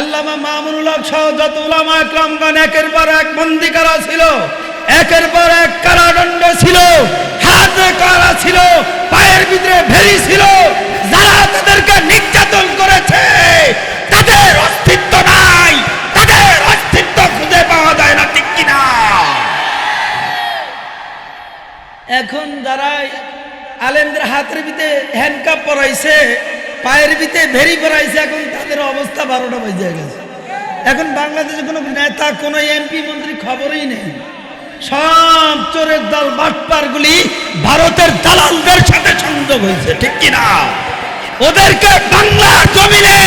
আল্লামা মামুনুল হক সহ যত উলামা একরামগণ একের পর এক বন্দিকারা ছিল, একের পর এক কারাদণ্ড ছিল, হাতে করা ছিল, পায়ের ভিতরে ভেরি ছিল, যারা তাদেরকে নির্যাতন করেছে, তাদের অস্তিত্ব নাই, তাদের অস্তিত্ব খুঁজে পাওয়া যায় না, ঠিক কিনা? এখন যারা আলেমদের হাতের ভিতরে হ্যান্ডকাপ পরাইছে পায়ের ভিতরে ভেরি পরাইছে এখন তাদের অবস্থা বারোটা বাজে গেছে। এখন বাংলাদেশে কোনো নেতা, কোনো এমপি মন্ত্রী খবরই নেই। সব চোরের দল বাটপারগুলি ভারতের দালালদের সাথে সংযোগ হয়েছে, ঠিক কিনা ওদেরকে বাংলার জমিনে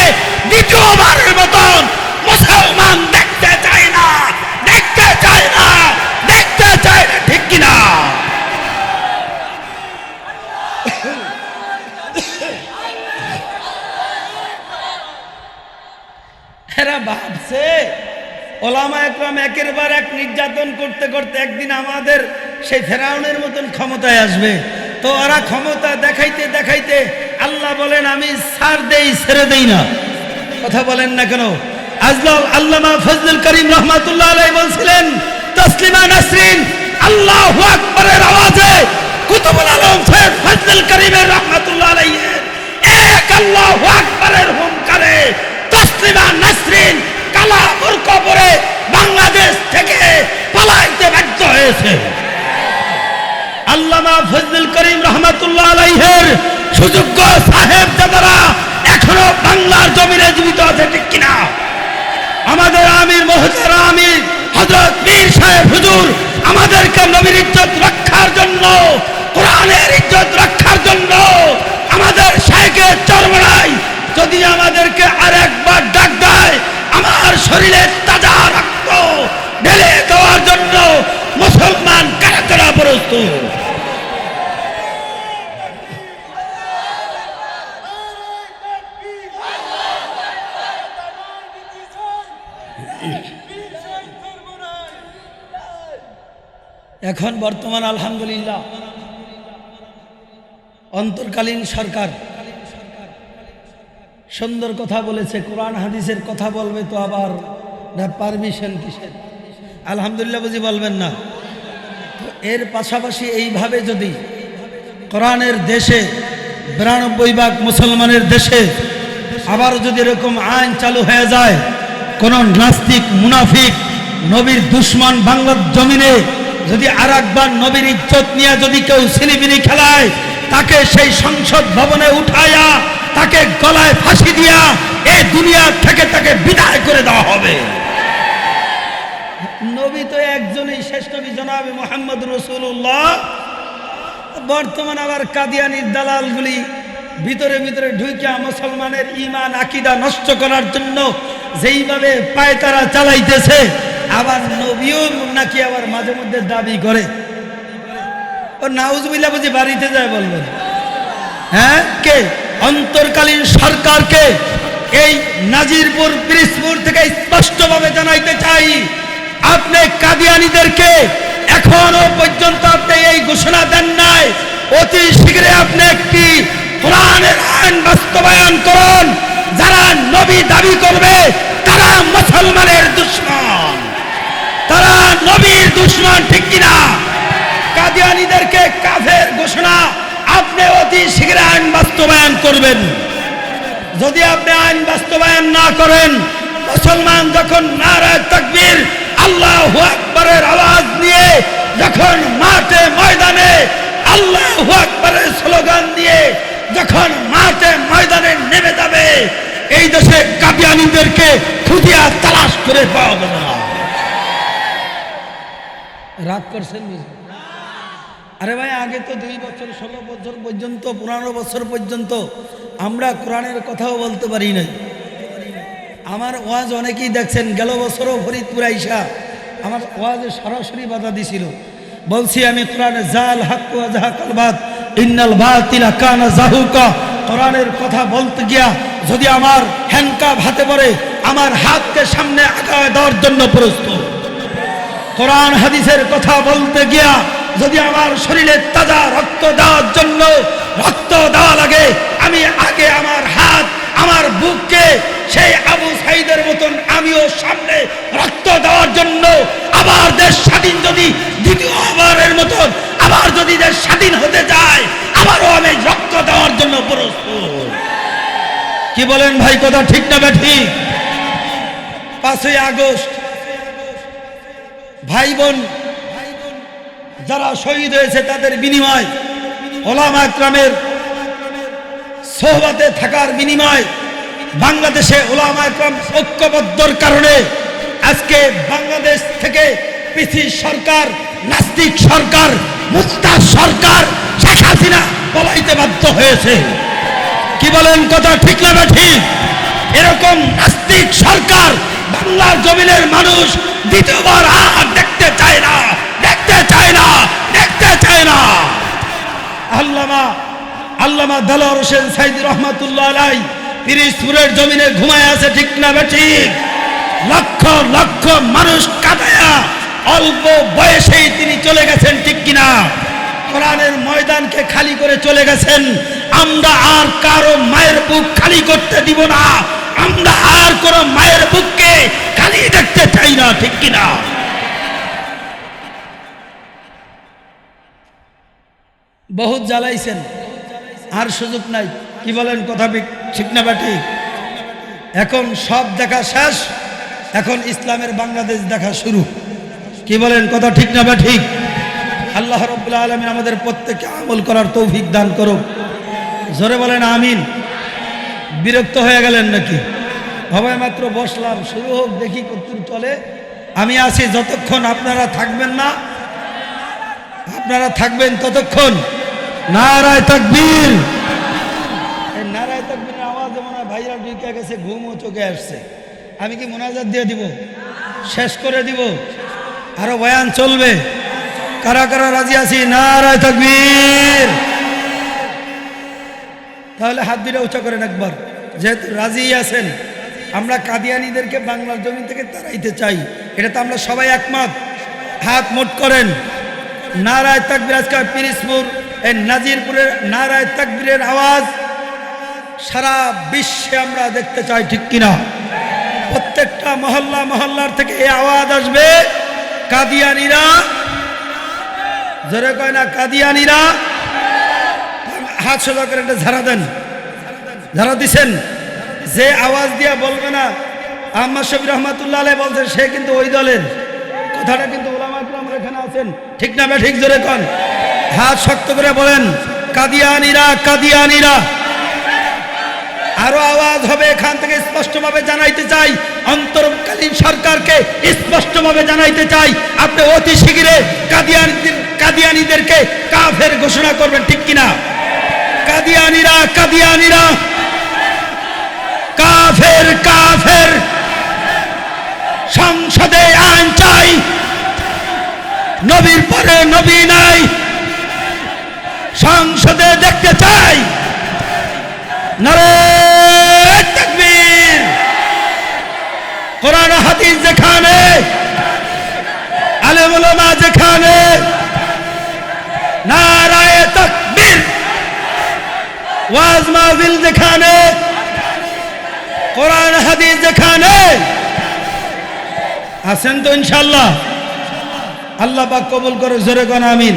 দ্বিতীয়বারের মতন মুসলমান দেখতে চায় না, দেখতে চায় না। ওলামা একরাম একের বার এক নির্যাতন করতে করতে একদিন আমাদের সেই ফেরাউনের মতন ক্ষমতায় আসবে। তো ওরা ক্ষমতা দেখাইতে দেখাইতে আল্লাহ বলেন, আমি সার দেই, ছেড়ে দেই না। কথা বলেন না কেন? আজলাল আল্লামা ফজলুল করিম রহমাতুল্লাহ আলাই বলছিলেন, তসলিমা নাসরিন, আল্লাহ আকবরের আওয়াজে কুতুবুল আলম সৈয়দ ফজলুল করিমের রহমাতুল্লাহ আলাইহির এক আল্লাহ আকবরের হুঙ্কারে তসলিমা নাসরিন কালা বোরকা পরে বাংলাদেশ থেকে পালাইতে বাধ্য হয়েছে আল্লামা ফজলুল করিম আলাইহের সুযোগ্য সাহেব দাদারা এখনও বাংলার জমিনে জীবিত আছে ঠিক কিনা? আমাদের আমির মহতারা আমির হজরত মীর সাহেব হুজুর আমাদেরকে নবীর ইজ্জত রক্ষার জন্য, কোরআনের ইজ্জত রক্ষার জন্য আমাদের শাইখের চরমড়াই যদি আমাদেরকে আরেকবার ডাক দেয়, আমার শরীরের এখন বর্তমান আলহামদুলিল্লাহ অন্তর্কালীন সরকার সুন্দর কথা বলেছে, কোরআন হাদিসের কথা বলবে তো আবার পারমিশন কিসের? আলহামদুলিল্লাহ বুঝি বলবেন না? তো এর পাশাপাশি এইভাবে যদি কোরআনের দেশে বিরানব্বই ভাগ মুসলমানের দেশে আবার যদি এরকম আইন চালু হয়ে যায় কোন নাস্তিক, মুনাফিক, নবীর দুশ্মন বাংলার জমিনে যদি আর একবার নবীর ইজ্জত নিয়ে যদি কেউ সিলিবিলি খেলায়, তাকে সেই সংসদ ভবনে উঠায়া তাকে গলায় ফাঁসি দিয়া এই দুনিয়া থেকে তাকে বিদায় করে দেওয়া হবে। নবী তো একজনই শেষ নবী জনাবে মোহাম্মদ রসুল্লাহ বর্তমান আবার কাদিয়ানির দালালগুলি ভিতরে ভিতরে ঢুইকা মুসলমানের ইমান আকিদা নষ্ট করার জন্য যেইভাবে পায়তারা চালাইতেছে, আবার নবীও নাকি আবার মাঝে মধ্যে দাবি করে। ও নাউজবিল্লা বুঝি বাড়িতে যায় বলবেন হ্যাঁ? কে? অন্তর্কালীন সরকারকে এই নাজিরপুর পিরিসপুর থেকে স্পষ্টভাবে জানাইতে চাই, আপনি কাদিয়ানিদেরকে এখনও পর্যন্ত আপনি এই ঘোষণা দেন নাই। অতি শীঘ্রে আপনি একটি কোরআনের আইন বাস্তবায়ন করুন। যারা নবী দাবি করবে, তারা মুসলমানের দুশ্মন। তারা নবীর দুশ্মন, ঠিক কিনা? কাদিয়ানিদেরকে কাফের ঘোষণা, আপনি অতি শীঘ্র আইন বাস্তবায়ন করবেন। যদি আপনি আইন বাস্তবায়ন না করেন, মুসলমান যখন নারায় তাকবীর, আল্লাহ আকবরের আওয়াজ নিয়ে, যখন মাঠে ময়দানে আল্লাহ আকবরের স্লোগান দিয়ে, যখন মাঠে এই দেশে কাদিয়ানিদেরকে খুঁজিয়া তালাশ করে পাওয়া যাবে না। রাগ করছেন আরে ভাই, আগে তো দুই বছর, ষোলো বছর পর্যন্ত, পনেরো বছর পর্যন্ত আমরা কোরআনের কথাও বলতে পারি নাই। আমার ওয়াজ অনেকেই দেখছেন, গেল বছরও ফরিদপুর আইসা আমার ওয়াজে সরাসরি বাধা দিছিল। বলছি আমি কোরআনে, জাল হাক্কু কালবাত ইন্নাল বাতিলা কানা জাহুকা কোরআনের কথা বলতে গিয়া যদি আমার হ্যান্ডকাপ ভাতে পড়ে, আমার হাতকে সামনে আগায় দেওয়ার জন্য প্রস্তুত। কোরআন হাদিসের কথা বলতে গিয়া যদি আমার শরীরে তাজা রক্ত দেওয়ার জন্য রক্ত দেওয়া লাগে, আমি আগে আমার হাত, আমার বুককে সেই আবু সাইদের মতন আমিও সামনে রক্ত দেওয়ার জন্য আবার দেশ স্বাধীন যদি দ্বিতীয়বারের মতন, আবার যদি দেশ স্বাধীন হতে যায়, আবারও আমি রক্ত দেওয়ার জন্য প্রস্তুত। কি বলেন ভাই, কথা ঠিক না ব্যাঠি পাঁচই আগস্ট ভাই বোন যারা শহীদ হয়েছে তাদের বিনিময়, ওলাম একরামের সোহবাতে থাকার বিনিময়, বাংলাদেশে ওলাম একরাম ঐক্যবদ্ধর কারণে আজকে বাংলাদেশ থেকে পিসি সরকার, নাস্তিক সরকার মুস্তার সরকার শেখ হাসিনা পলাইতে বাধ্য হয়েছে। কি বলেন কথা ঠিক না ঠিক এরকম নাস্তিক সরকার বাংলার জমিনের মানুষ দ্বিতীয়বার আর দেখতে চায় না, দেখতে চায় না, দেখতে চায় না। আল্লামা আল্লামা দালার হোসেন সাইদ রহমাতুল্লাহ আলাই পিরিজপুরের জমিনে ঘুমায় আছে ঠিক না ঠিক লক্ষ লক্ষ মানুষ কাটায়া অল্প বয়সেই তিনি চলে গেছেন, ঠিক কিনা? কোরআনের ময়দানকে খালি করে চলে গেছেন। আমরা আর কারও মায়ের বুক খালি করতে দিব না। আমরা আর কোন মায়ের বুককে খালি দেখতে চাই না, ঠিক কিনা? বহুত জ্বালাইছেন। আর সুযোগ নাই। কি বলেন, কথা ঠিক না বা ঠিক এখন সব দেখা শেষ। এখন ইসলামের বাংলাদেশ দেখা শুরু। কি বলেন, কথা ঠিক না বা ঠিক? আল্লাহ রব্বুল আলমিন আমাদের প্রত্যেককে আমল করার তৌফিক দান করুক। জোরে বলেন, আমিন। বিরক্ত হয়ে গেলেন নাকি? সবাই মাত্র বসলাম, শুরু হোক, দেখি কতদূর চলে। আমি আছি যতক্ষণ আপনারা থাকবেন না, আপনারা থাকবেন ততক্ষণ। নারায় তাকবীর। নারায় তাকবীরের আওয়াজে মনে হয় ভাইরা ঢুকে গেছে, ঘুমও চোখে আসছে। আমি কি মোনাজাত দিয়ে দিব? শেষ করে দিব? আরও বয়ান চলবে। কারা কারা রাজি আছি? নারায় তাকবীর। তাহলে হাত দুটা উঁচা করেন একবার। যেহেতু রাজি আছেন, আমরা কাদিয়ানিদেরকে বাংলার জমি থেকে তাড়াইতে চাই। এটা তো আমরা সবাই একমত। হাত মোট করেন। নারায় তাকবির, আজকে পিরিসপুর এই নাজিরপুরের নারায় তাকবীরের আওয়াজ সারা বিশ্বে আমরা দেখতে চাই, ঠিক কিনা? প্রত্যেকটা মহল্লা মহল্লার থেকে এই আওয়াজ আসবে। কাদিয়ানিরা। জোরে কয় না, কাদিয়ানিরা। হাত সোজা করে একটা ঝাড়া দেন। ঝাড়া দিছেন। যে আওয়াজ দিয়ে বলবে না আম্মা শফি রহমাতুল্লাহ বলছেন, সে কিন্তু ওই দলের। কথাটা কিন্তু আছেন। ঠিক না ঠিক জোরে কন। হাত শক্ত করে বলেন, কাদিয়ানিরা কাদিয়ানিরা। আরও আওয়াজ হবে, এখান থেকে স্পষ্টভাবে জানাইতে চাই। অন্তর্কালীন সরকারকে স্পষ্টভাবে জানাইতে চাই। আপনি অতি শীঘ্রে কাদিয়ানিদের কাদিয়ানিদেরকে কাফের ঘোষণা করবেন, ঠিক কিনা? কাদিয়ানিরা কাদিয়ানিরা। কাফের কাফের। সংসদে আইন চাই। নবীর পরে নবী নাই। সংসদে দেখতে চাই। নারে তাকবীর কোরআন হাদিস যেখানে আলেম যেখানে, নারায়ে তাকবীর, ওয়াজ মাহফিল যেখানে, কোরআন হাদিস যেখানে। আছেন তো ইনশাল্লাহ আল্লাহ পাক কবুল করে জোরে কোন আমিন।